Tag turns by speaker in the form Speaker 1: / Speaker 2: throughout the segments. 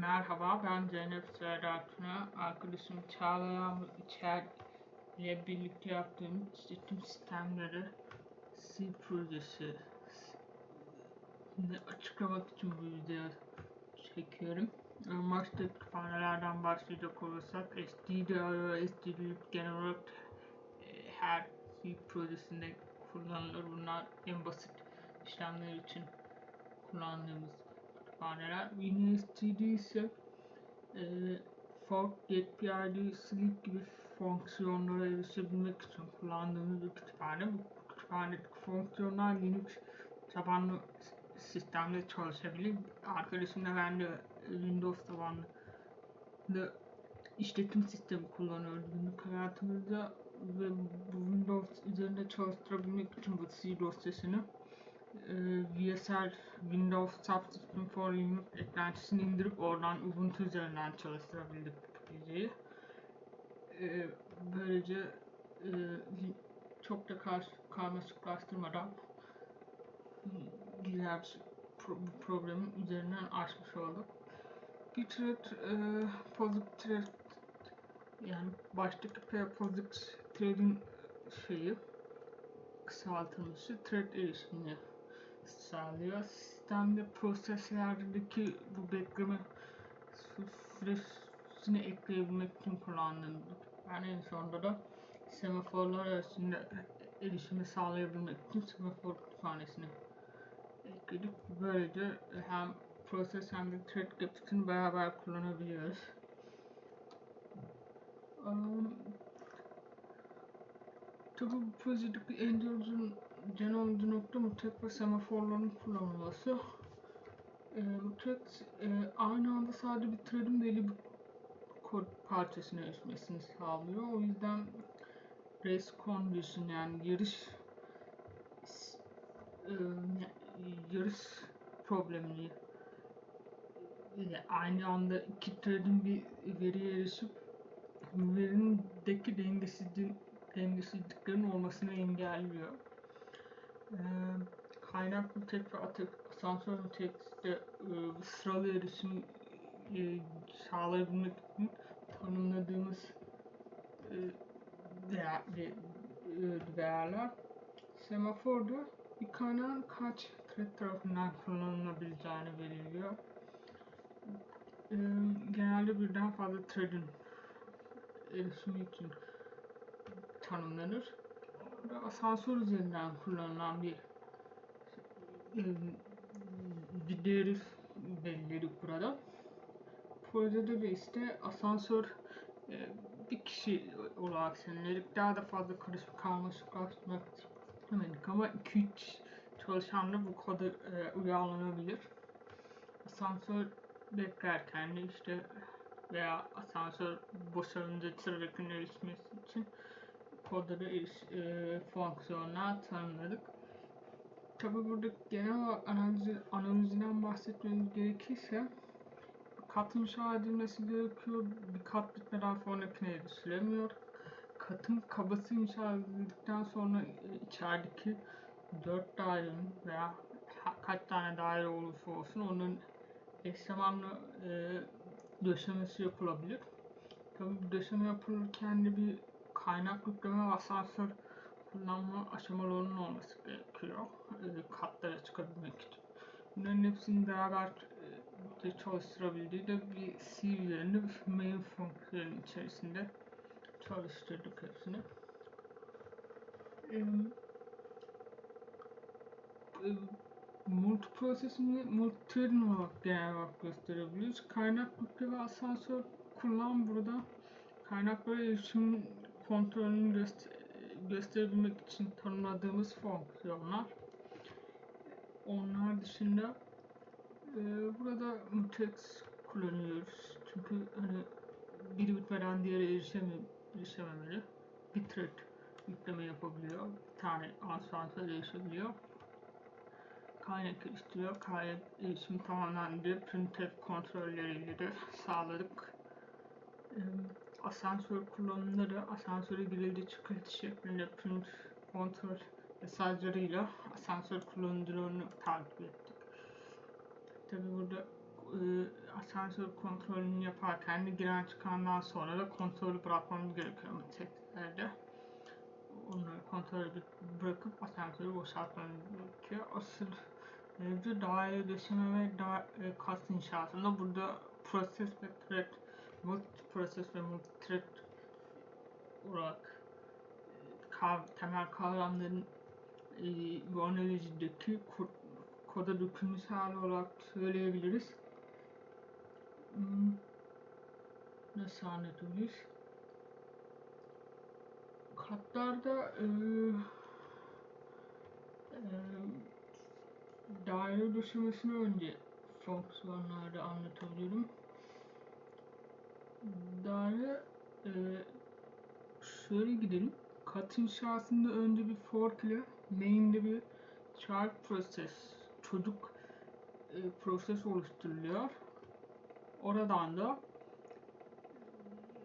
Speaker 1: Merhaba, ben Zeynep Serdar Tuna. Arkadaşım Çağla Yağmur İçer ile birlikte yaptığım işletim sistemleri C projesi açıklamak için bu videoyu çekiyorum. Başta kütüphanelerden başlayacak olursak STDIO, STDLib genel olarak e, her C projesinde kullanılır. Bunlar en basit işlemler için kullandığımız kütüphaneler. WinSTD ise e, fork, getPID, sleep gibi fonksiyonlara erişebilmek için kullandığımız bir kütüphane. Bu kütüphanedeki fonksiyonlar Linux tabanlı sistemde çalışabilir. Arkadaşımla ben de Windows tabanlı işletim sistemi kullanıyoruz günlük hayatımızda ve bu Windows üzerinde çalıştırabilmek için bu C dosyasını VSR Windows Subsystem for Linux eklentisini indirip oradan Ubuntu üzerinden çalıştırabildik projeyi. E, böylece e, çok da kar, karmaşıklaştırmadan güzel bir pro, bu problemin üzerinden aşmış olduk. Gitret e, Positive Thread yani baştaki Positive Thread'in şeyi kısaltılmışı thread erişimini sağlıyor. Sistemde proseslerdeki bu bekleme süresini ekleyebilmek için kullandığım yani en sonunda da semaforlar arasında erişimi sağlayabilmek için semafor kütüphanesini ekledik. Böylece hem proses hem de thread kapısını beraber kullanabiliyoruz. Um, tabii bu projedeki en uzun olduğu nokta mutlak ve semaforların kullanılması. E, mutlak e, aynı anda sadece bir thread'in belli bir kod parçasına erişmesini sağlıyor. O yüzden race condition yani yarış e, yarış problemini aynı anda iki thread'in bir veriye erişip verindeki dengesizlik, dengesizliklerin olmasını engelliyor. Ee, kaynaklı tek ve atık asansör tekste e, sıralı erişim e, sağlayabilmek için tanımladığımız e, değer, e, değerler semaforda bir kaynağın kaç thread tarafından kullanılabileceğini belirliyor. E, genelde birden fazla thread'in erişimi için tanımlanır. Asansör üzerinden kullanılan bir bir değeri belirledik burada. Projede de işte asansör e, bir kişi olarak seneledik. Daha da fazla karışık karmaşıklaştırmak istemedik ama 2-3 çalışanla bu kodu e, uyarlanabilir. Asansör beklerken de işte veya asansör boşalınca trafikün erişmesi için kodları e, fonksiyonlar tanımladık. Tabi burada genel olarak analiz, analizinden bahsetmemiz gerekirse kat inşa edilmesi gerekiyor. Bir kat bitmeden sonrakine erişilemiyor. Katın kabası inşa edildikten sonra içerideki dört dairenin veya kaç tane daire olursa olsun onun eş zamanlı e, döşemesi yapılabilir. Tabii bu döşeme yapılırken de bir kaynak yükleme ve asansör kullanma aşamalarının olması gerekiyor. E, katlara çıkabilmek için. Bunların hepsini beraber e, çalıştırabildiği de bir C üzerinde main fonksiyonun içerisinde çalıştırdık hepsini. E, e, multiprosesini multithreading olarak genel olarak gösterebiliriz. Kaynak yükle ve asansör kullan burada kaynaklara erişim kontrolünü göster gösterebilmek için tanımladığımız fonksiyonlar. Onlar dışında e, burada mutex kullanıyoruz. Çünkü hani biri bitmeden diğeri erişeme, erişememeli. Bir thread yükleme yapabiliyor. Bir tane asansör erişebiliyor kaynak istiyor. Kaynak erişim tamamlandı. Printf kontrolleriyle de sağladık. Ee, asansör kullanımları asansöre girildi çıkıldı şeklinde print kontrol mesajlarıyla asansör kullanımlarını takip ettik. Tabi burada e, asansör kontrolünü yaparken de giren çıkandan sonra da kontrolü bırakmamız gerekiyor motosikletlerde. Onları kontrolü bırakıp asansörü boşaltmamız gerekiyor. Asıl mevzu daire döşeme ve da, e, kas inşasında burada proses ve thread, multi proses ve multi thread olarak e, temel kavramların e, bu analizideki kod, koda dökülmüş hali olarak söyleyebiliriz. Hmm, Nasıl anlatabiliriz? Katlarda e, e, daire döşemesini önce fonksiyonlarda anlatabilirim. Daire e, şöyle gidelim. Kat inşasında önce bir fork ile main'de bir child process, çocuk e, proses oluşturuluyor. Oradan da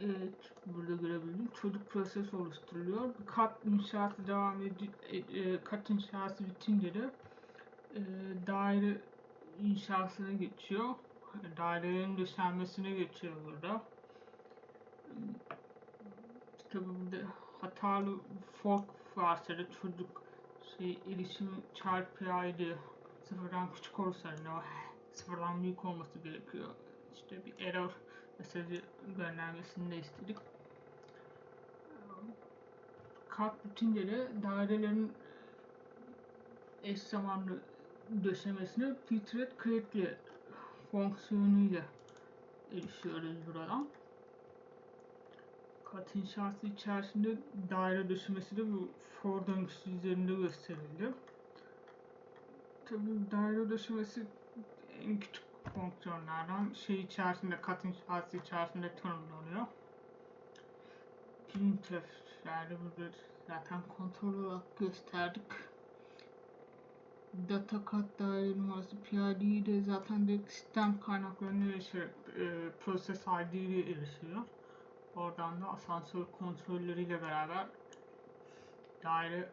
Speaker 1: evet, burada görebildim. Çocuk proses oluşturuluyor. Kat inşaatı devam ediyor. E, e, inşası bitince de e, daire inşasına geçiyor. Dairelerin döşenmesine geçiyor burada. Burada hatalı fork varsa da çocuk şey erişim çarpı aydı sıfırdan küçük olursa ne o sıfırdan büyük olması gerekiyor. İşte bir error mesajı göndermesini de istedik. Kat bitince de dairelerin eş zamanlı döşemesine filtre create fonksiyonuyla erişiyoruz buradan. Kat inşası içerisinde daire döşemesi de bu for döngüsü üzerinde gösterildi. Tabii daire döşemesi en küçük fonksiyonlardan şey içerisinde kat inşası içerisinde tanımlanıyor. Printf'lerde burada zaten kontrol olarak gösterdik. Data kat daire numarası PID'yi de zaten direkt sistem kaynaklarına erişerek e, proses ID'ye erişiyor. Oradan da asansör kontrolleriyle beraber daire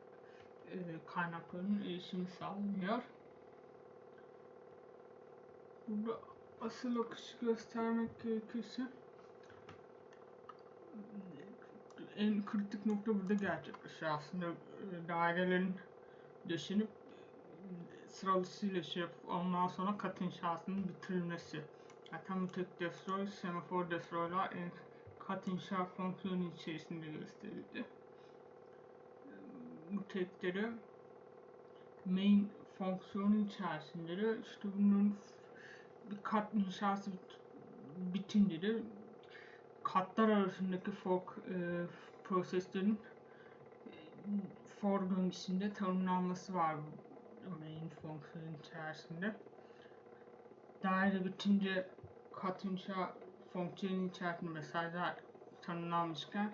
Speaker 1: e, kaynaklarının erişimi sağlanıyor. Burada asıl akışı göstermek gerekirse en kritik nokta burada gerçekleşiyor. Aslında e, dairelerin döşenip sıralısıyla şey yapıp ondan sonra kat inşasının bitirilmesi. Zaten bu tek destroy, semafor destroylar en kat inşa fonksiyonu içerisinde gösterildi. Bu tekleri main fonksiyonu içerisinde de işte bunun bir kat inşası bit bitince de katlar arasındaki fork e, proseslerin for döngüsünde tanımlanması var main fonksiyonun içerisinde. Daire bitince kat inşa fonksiyonun içerisinde mesajlar tanımlanmışken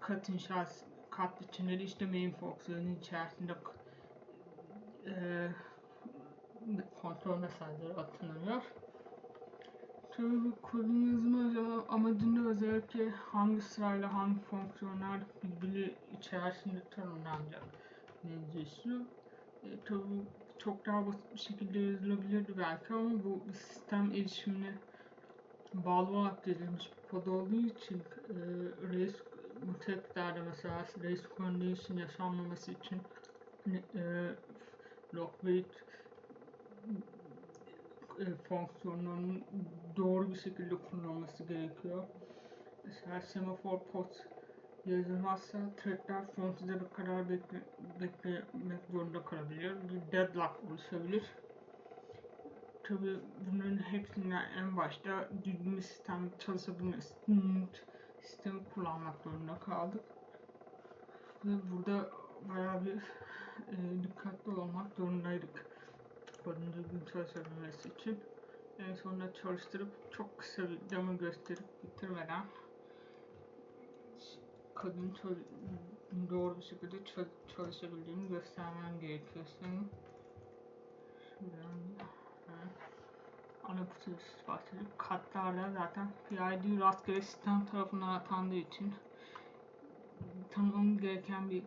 Speaker 1: kat inşası kat biçimleri işte main fonksiyonun içerisinde e, kontrol mesajları atılıyor. Tabii bu kodun amacında özellikle hangi sırayla hangi fonksiyonlar birbiri içerisinde tanımlanacak mevzusu. E, tabii çok daha basit bir şekilde yazılabilirdi belki ama bu sistem erişimine bağlı olarak yazılmış bir olduğu için e, race bu teklerde mesela race condition yaşanmaması için e, log wait e, fonksiyonlarının doğru bir şekilde kullanılması gerekiyor. Mesela semafor pot yazılmazsa threadler sonsuza kadar bekle, beklemek zorunda kalabilir. Bir deadlock oluşabilir. Tabi bunların hepsinden en başta düzgün sistem çalışabilmesi sistemi kullanmak zorunda kaldık. Ve burada bayağı bir e, dikkatli olmak zorundaydık. Kodun düzgün çalışabilmesi için. En sonunda çalıştırıp çok kısa bir demo gösterip bitirmeden kodun doğru bir şekilde çalışabildiğini göstermem gerekiyor senin. Şuradan ana kutu bahsedip katlarla zaten PID rastgele sistem tarafından atandığı için tanımamız gereken bir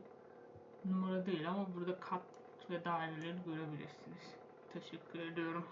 Speaker 1: numara değil ama burada kat ve daireleri görebilirsiniz. Teşekkür ediyorum.